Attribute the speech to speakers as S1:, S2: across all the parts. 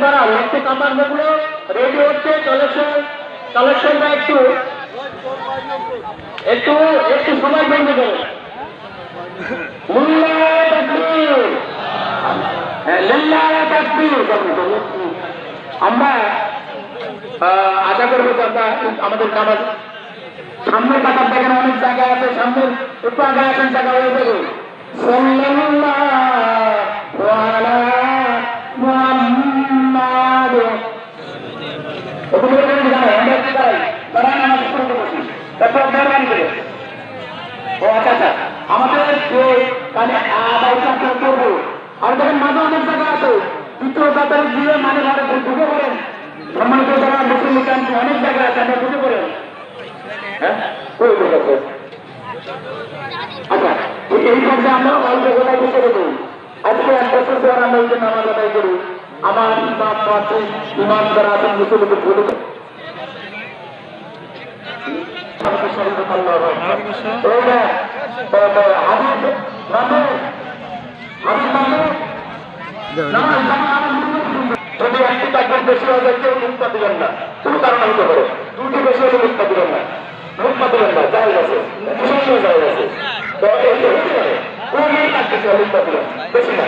S1: দাঁড়াও একটু কামানগুলো রেডি হচ্ছে কালেকশন কালেকশনটা একটু একটু একটু সময় লিল্লাহ তাকবীর। হ্যাঁ, আমরা আশা করব আমাদের কামাজ সামনের কাতার অনেক জায়গা আছে সামনের জায়গা তারপর মেহরবানি করে। ও আচ্ছা আচ্ছা। আমাদের যে কানে আদায়টা আমরা করব, আর দেখেন মাঝে অনেক জায়গা আছে। দ্বিতীয় কাতারে গিয়ে মানে ঘরে ঢুকে পড়েন সম্মানিত যারা মুসলিম অনেক জায়গা আছে, আমরা ঢুকে পড়েন হ্যাঁ? ওই আচ্ছা এই পর্যায়ে আমরা অল্প কথায় আমরা আদায় করি। আমার ইমাম আছেন মুসলিমকে বলে দেবো যদি একটি টাকার বেশি হয়ে যায় কেউ মুক্তা দিবেন না কোনো কারণ হতে পারে দুটি বেশি হলে মুক্তা দিবেন না মুক্তা দিবেন না যাই গেছে প্রশংসা যাই গেছে তো এই হতে পারে কোন কাজকে মুক্তা দিবেন বেশি না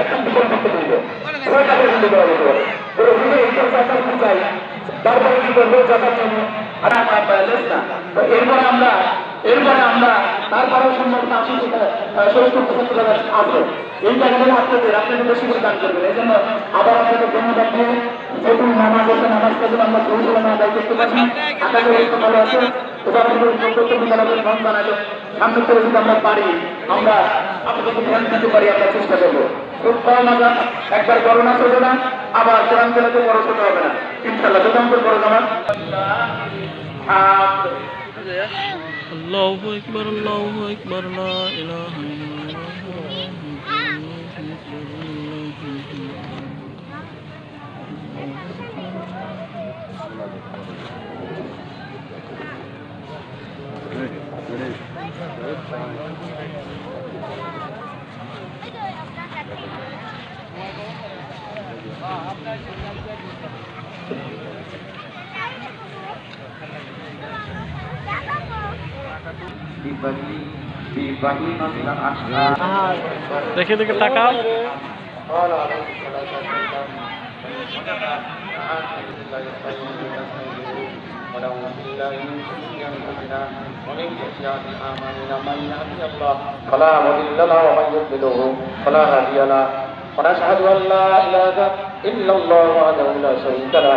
S1: কিন্তু আর আমার ব্যালেন্স না এরপরে আমরা এরপরে আমরা তারপরেও সম্ভবত আশি সত্তর পঁচাত্তর টাকা আসবে। এই জায়গাটা আপনাদের আপনাদের বেশি করে দান করবেন। এই জন্য আবার আপনাদের ধন্যবাদ দিয়ে যেহেতু নামাজ আছে, নামাজ কাজে আমরা পরিচালনা আদায় করতে পারছি ভালো আছে প্রত্যেক জানালো সামনে করে যদি আমরা পারি, আমরা আপনাদেরকে ধ্যান দিতে পারি, আমরা চেষ্টা করব। একবার করোনা চলবে না, আবার কোরআন চালাতে বড় হবে না। ইনশাল্লাহ বড় জামা
S2: الله أكبر الله أكبر لا إله إلا الله দেখে দেখে তাকাও
S1: ونعوذ بالله من شرور انفسنا ومن سيئات اعمالنا من يهدي الله فلا مضل له ومن يضلله فلا هادي له ونشهد ان لا اله الا الله وحده لا شريك له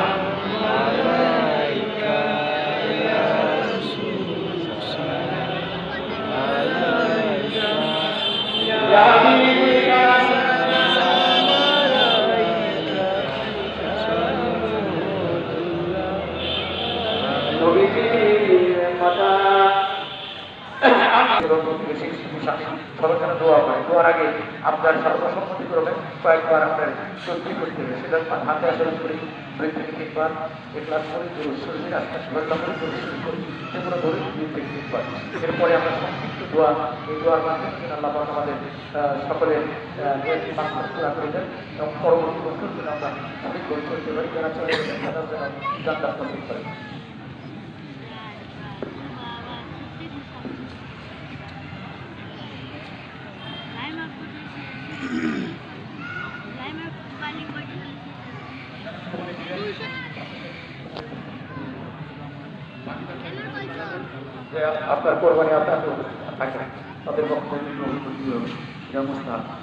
S1: আপনার সর্বসম্মতি করবেন কয়েকবার আপনার সত্যি করতে হবে সেটা হাতে আসলে করি দুই থেকে তিনবার এক্লাস করে শরীর আস্তে আস্তে করে দূর শুরু করি সেগুলো ধরে দুই থেকে এরপরে আমরা সংক্ষিপ্ত দোয়া এই দোয়ার মাধ্যমে আল্লাহ আমাদের মাধ্যমে পুরা করে দেন এবং পরবর্তী বছর আমরা অনেক করতে যারা চলে গেছেন তারা আপনার কোরবানি আপনার থাকে তাদের পক্ষে গ্রহণ করতে হবে এটা মুস্তাহাব